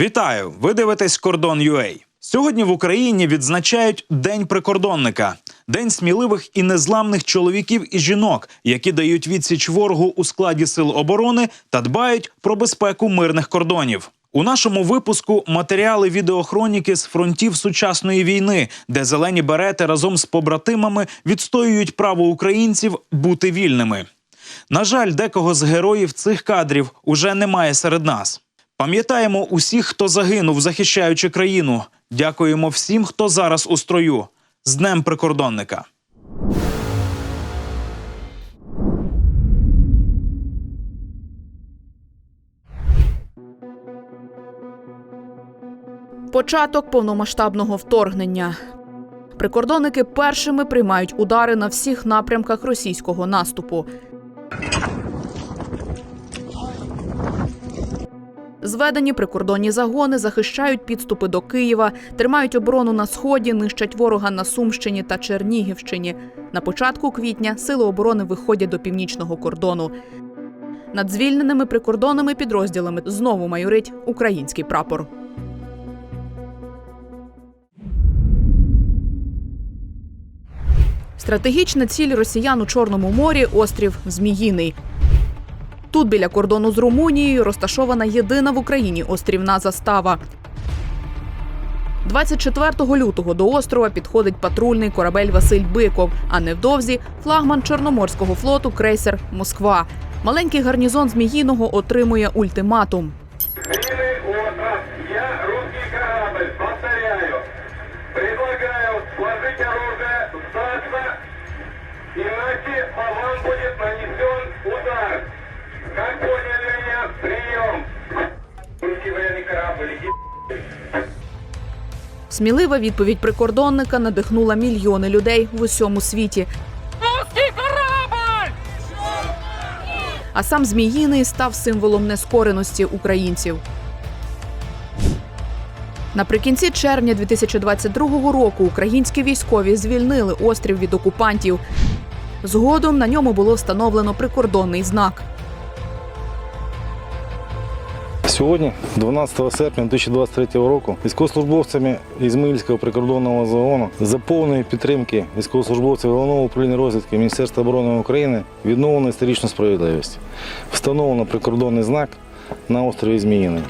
Вітаю! Ви дивитесь Кордон UA. Сьогодні в Україні відзначають День прикордонника, день сміливих і незламних чоловіків і жінок, які дають відсіч ворогу у складі сил оборони та дбають про безпеку мирних кордонів. У нашому випуску матеріали відеохроніки з фронтів сучасної війни, де зелені берети разом з побратимами відстоюють право українців бути вільними. На жаль, декого з героїв цих кадрів уже немає серед нас. Пам'ятаємо усіх, хто загинув, захищаючи країну. Дякуємо всім, хто зараз у строю. З Днем прикордонника. Початок повномасштабного вторгнення. Прикордонники першими приймають удари на всіх напрямках російського наступу. Зведені прикордонні загони захищають підступи до Києва, тримають оборону на сході, нищать ворога на Сумщині та Чернігівщині. На початку квітня сили оборони виходять до північного кордону. Над звільненими прикордонними підрозділами знову майорить український прапор. Стратегічна ціль росіян у Чорному морі острів Зміїний. Тут біля кордону з Румунією розташована єдина в Україні острівна застава. 24 лютого до острова підходить патрульний корабель Василь Биков, а невдовзі флагман Чорноморського флоту крейсер Москва. Маленький гарнізон Зміїного отримує ультиматум. Я русский корабль, повторяю. Предлагаю сложить оружие, сдаться, иначе по вам будет нанесен удар. Смілива відповідь прикордонника надихнула мільйони людей в усьому світі. А сам Зміїний став символом нескореності українців. Наприкінці червня 2022 року українські військові звільнили острів від окупантів. Згодом на ньому було встановлено прикордонний знак. Сьогодні, 12 серпня 2023 року, військовослужбовцями Ізмаїльського прикордонного загону за повної підтримки військовослужбовців головного управління розвідки Міністерства оборони України відновлено історичну справедливість. Встановлено прикордонний знак на острові Зміїний.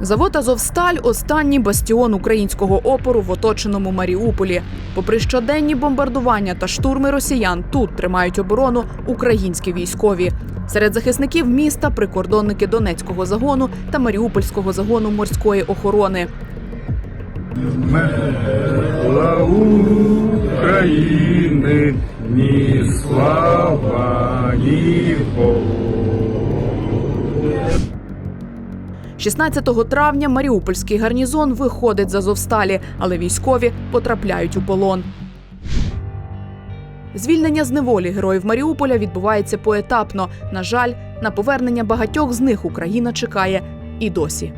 Завод Азовсталь останній бастіон українського опору в оточеному Маріуполі. Попри щоденні бомбардування та штурми росіян, тут тримають оборону українські військові. Серед захисників міста прикордонники Донецького загону та Маріупольського загону морської охорони. України, ні слава, ні Богу. 16 травня Маріупольський гарнізон виходить з Азовсталі, але військові потрапляють у полон. Звільнення з неволі героїв Маріуполя відбувається поетапно. На жаль, на повернення багатьох з них Україна чекає і досі. –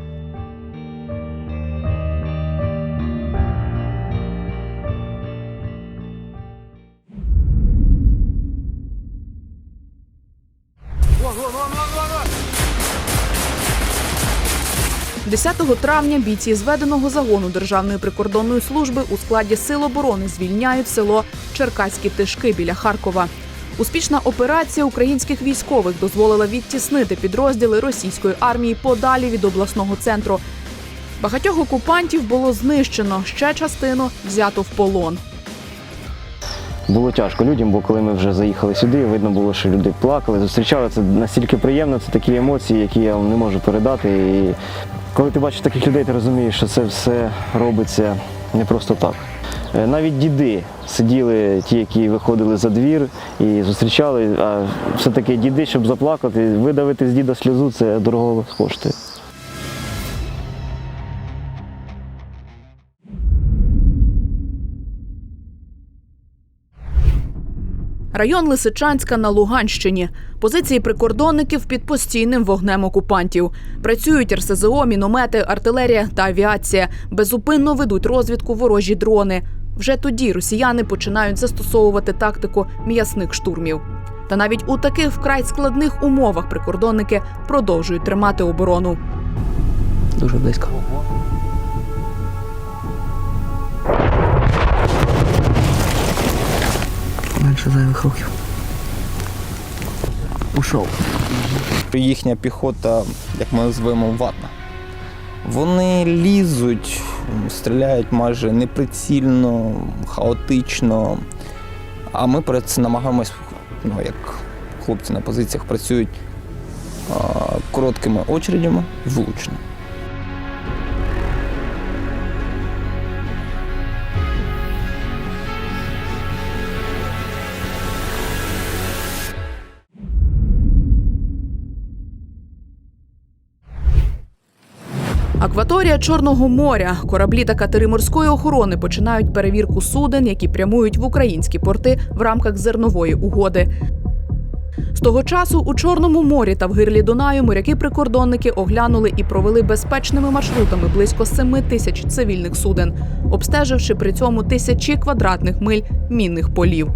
10 травня бійці зведеного загону Державної прикордонної служби у складі сил оборони звільняють село Черкаські Тишки біля Харкова. Успішна операція українських військових дозволила відтіснити підрозділи російської армії подалі від обласного центру. Багатьох окупантів було знищено, ще частину взято в полон. Було тяжко людям, бо коли ми вже заїхали сюди, видно було, що люди плакали, зустрічали це настільки приємно, це такі емоції, які я вам не можу передати. І коли ти бачиш таких людей, ти розумієш, що це все робиться не просто так. Е, Навіть діди сиділи, ті, які виходили за двір і зустрічали, а все-таки діди, щоб заплакати, видавити з діда сльозу, це дорого коштує. Район Лисичанська на Луганщині. Позиції прикордонників під постійним вогнем окупантів. Працюють РСЗО, міномети, артилерія та авіація. Безупинно ведуть розвідку ворожі дрони. Вже тоді росіяни починають застосовувати тактику м'ясних штурмів. Та навіть у таких вкрай складних умовах прикордонники продовжують тримати оборону. Дуже близько. Менше зайвих рухів. Ушов. їхня піхота, як ми називаємо, ватна. Вони лізуть, стріляють майже неприцільно, хаотично. А ми перед цим намагаємось, ну, як хлопці на позиціях працюють короткими очередями влучно. Акваторія Чорного моря. Кораблі та катери морської охорони починають перевірку суден, які прямують в українські порти в рамках зернової угоди. З того часу у Чорному морі та в гирлі Дунаю моряки-прикордонники оглянули і провели безпечними маршрутами близько 7 тисяч цивільних суден, обстеживши при цьому тисячі квадратних миль мінних полів.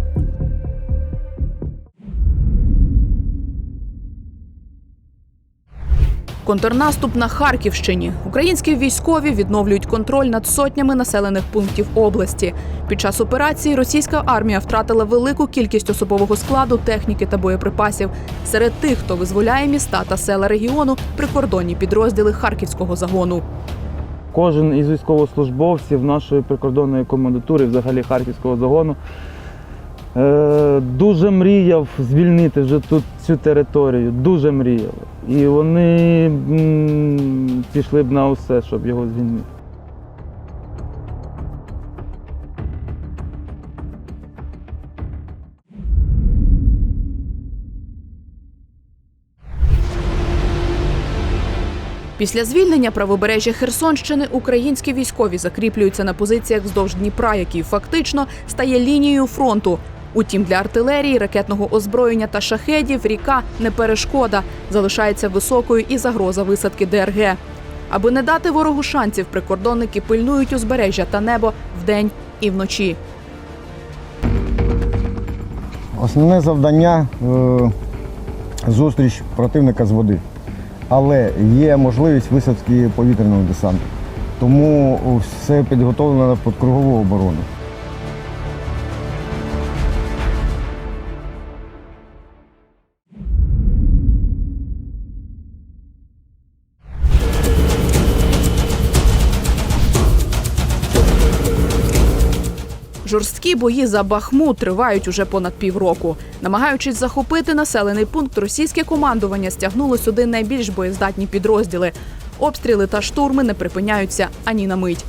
Контрнаступ на Харківщині. Українські військові відновлюють контроль над сотнями населених пунктів області. Під час операції російська армія втратила велику кількість особового складу, техніки та боєприпасів. Серед тих, хто визволяє міста та села регіону, прикордонні підрозділи харківського загону. Кожен із військовослужбовців нашої прикордонної комендатури, взагалі Харківського загону, дуже мріяв звільнити вже тут цю територію. Дуже мріяв. І вони пішли б на усе, щоб його звільнити. Після звільнення правобережжя Херсонщини українські військові закріплюються на позиціях вздовж Дніпра, який фактично стає лінією фронту. Утім, для артилерії, ракетного озброєння та шахедів ріка не перешкода, залишається високою і загроза висадки ДРГ. Аби не дати ворогу шансів, прикордонники пильнують узбережжя та небо вдень і вночі. Основне завдання е, зустріч противника з води. Але є можливість висадки повітряного десанту. Тому все підготовлено під кругову оборону. Жорсткі бої за Бахмут тривають уже понад півроку. Намагаючись захопити населений пункт, російське командування стягнуло сюди найбільш боєздатні підрозділи. Обстріли та штурми не припиняються ані на мить.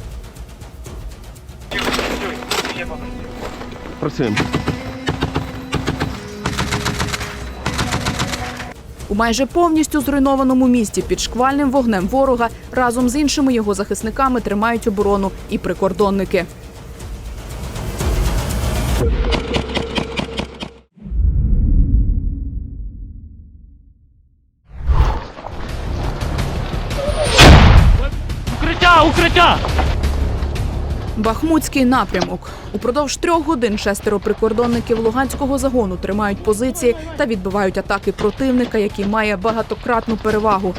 Працюємо. У майже повністю зруйнованому місті під шквальним вогнем ворога разом з іншими його захисниками тримають оборону і прикордонники. Укриття! Укриття! Бахмутський напрямок. Упродовж трьох годин шестеро прикордонників Луганського загону тримають позиції та відбивають атаки противника, який має багатократну перевагу.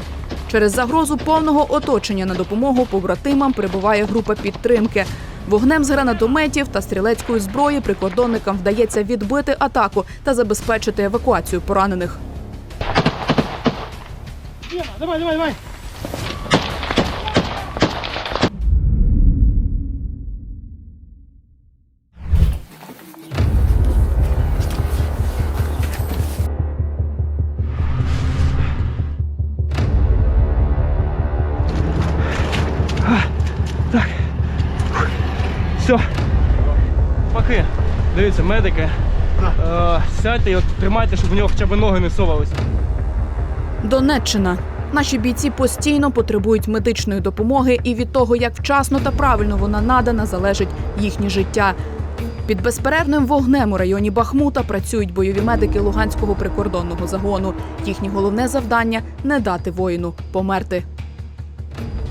Через загрозу повного оточення на допомогу побратимам прибуває група підтримки. Вогнем з гранатометів та стрілецької зброї прикордонникам вдається відбити атаку та забезпечити евакуацію поранених. Все. Тримайте, щоб в нього хоча б ноги не совалися. Донеччина. Наші бійці постійно потребують медичної допомоги, і від того, як вчасно та правильно вона надана, залежить їхнє життя. Під безперервним вогнем у районі Бахмута працюють бойові медики Луганського прикордонного загону. Їхнє головне завдання не дати воїну померти.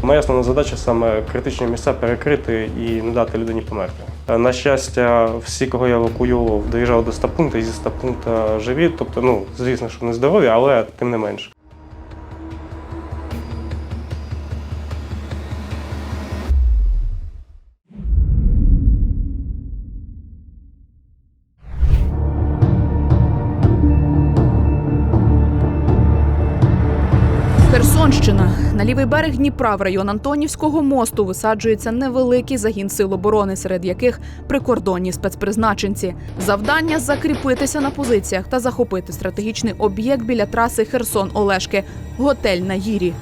Моя основна задача саме критичні місця перекрити і не дати людині померти. Е, На щастя, всі, кого я евакуював, доїжджали до стапункту і зі стапункта живі. Тобто, ну, звісно, що не здорові, але тим не менше. Лівий берег Дніпра в район Антонівського мосту висаджується невеликий загін сил оборони, серед яких прикордонні спецпризначенці. Завдання закріпитися на позиціях та захопити стратегічний об'єкт біля траси Херсон Олешки готель на Гірі.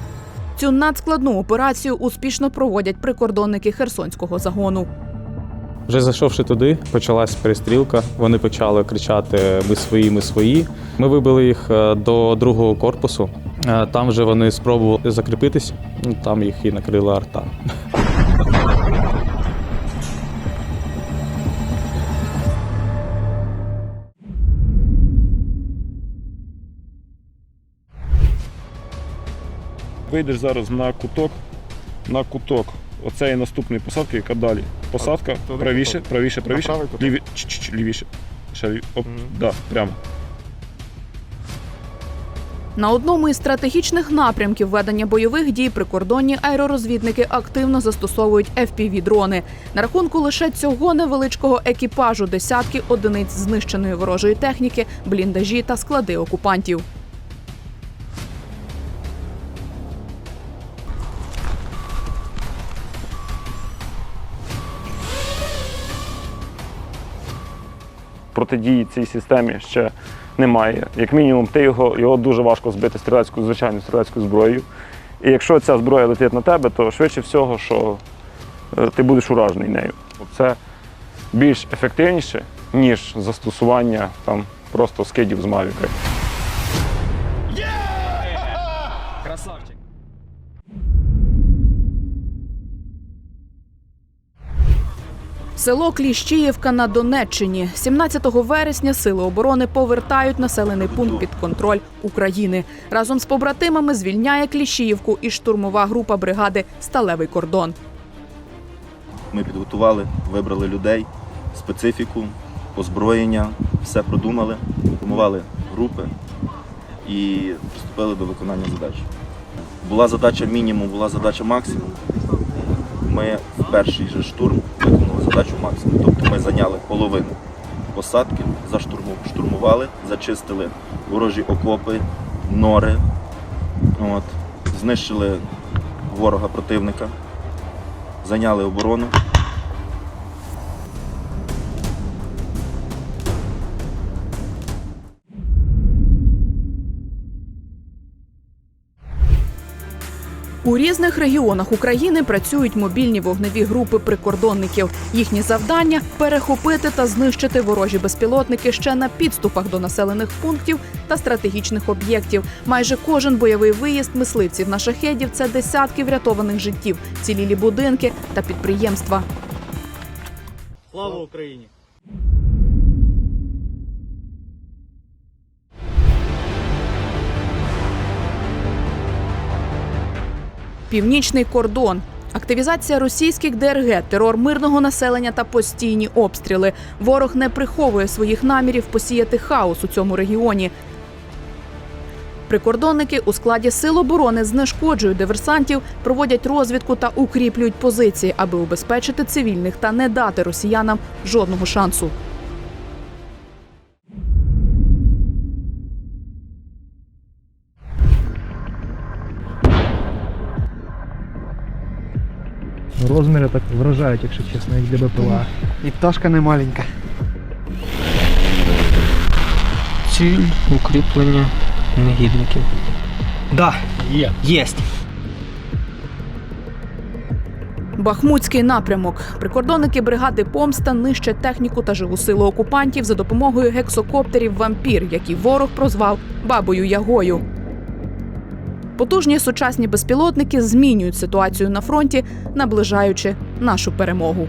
Цю надскладну операцію успішно проводять прикордонники Херсонського загону. Вже зайшовши туди, почалась перестрілка. Вони почали кричати Ми свої, ми свої. Ми вибили їх е, до другого корпусу. Е, Там вже вони спробували закріпитись, ну, там їх і накрила арта. Вийдеш зараз на куток, на куток. Оце і наступної посадки, яка далі. Посадка, правіше, правіше, правіше. Ліві, чуть-чуть лівіше. Ще лів... Оп, да, прямо. На одному із стратегічних напрямків ведення бойових дій прикордонні аеророзвідники активно застосовують fpv дрони На рахунку лише цього невеличкого екіпажу десятки одиниць знищеної ворожої техніки, бліндажі та склади окупантів. протидії цій системі ще немає. Як мінімум, ти його, його дуже важко збити стрілецькою, звичайною стрілецькою зброєю. І якщо ця зброя летить на тебе, то швидше всього, що е, ти будеш уражений нею. Це більш ефективніше, ніж застосування там просто скидів з Мавіка. Село Кліщіївка на Донеччині. 17 вересня сили оборони повертають населений пункт під контроль України. Разом з побратимами звільняє Кліщіївку і штурмова група бригади Сталевий кордон. Ми підготували, вибрали людей, специфіку, озброєння, все продумали, формували групи і приступили до виконання задач. Була задача мінімум, була задача максимум. Ми перший же штурм виконали задачу максимум. Тобто ми зайняли половину посадки, заштурмували, штурмували, зачистили ворожі окопи, нори, от, знищили ворога противника, зайняли оборону. У різних регіонах України працюють мобільні вогневі групи прикордонників. Їхні завдання перехопити та знищити ворожі безпілотники ще на підступах до населених пунктів та стратегічних об'єктів. Майже кожен бойовий виїзд мисливців на шахедів це десятки врятованих життів, цілілі будинки та підприємства. Слава Україні! Північний кордон. Активізація російських ДРГ, терор мирного населення та постійні обстріли. Ворог не приховує своїх намірів посіяти хаос у цьому регіоні. Прикордонники у складі сил оборони знешкоджують диверсантів, проводять розвідку та укріплюють позиції, аби убезпечити цивільних та не дати росіянам жодного шансу. Розміри так вражають, якщо чесно, як для БПЛА. І пташка не маленька. Ціль укріплення негідників. Да, є. Єсть. Бахмутський напрямок. Прикордонники бригади Помста нищать техніку та живу силу окупантів за допомогою гексокоптерів Вампір, які ворог прозвав бабою Ягою. Потужні сучасні безпілотники змінюють ситуацію на фронті, наближаючи нашу перемогу.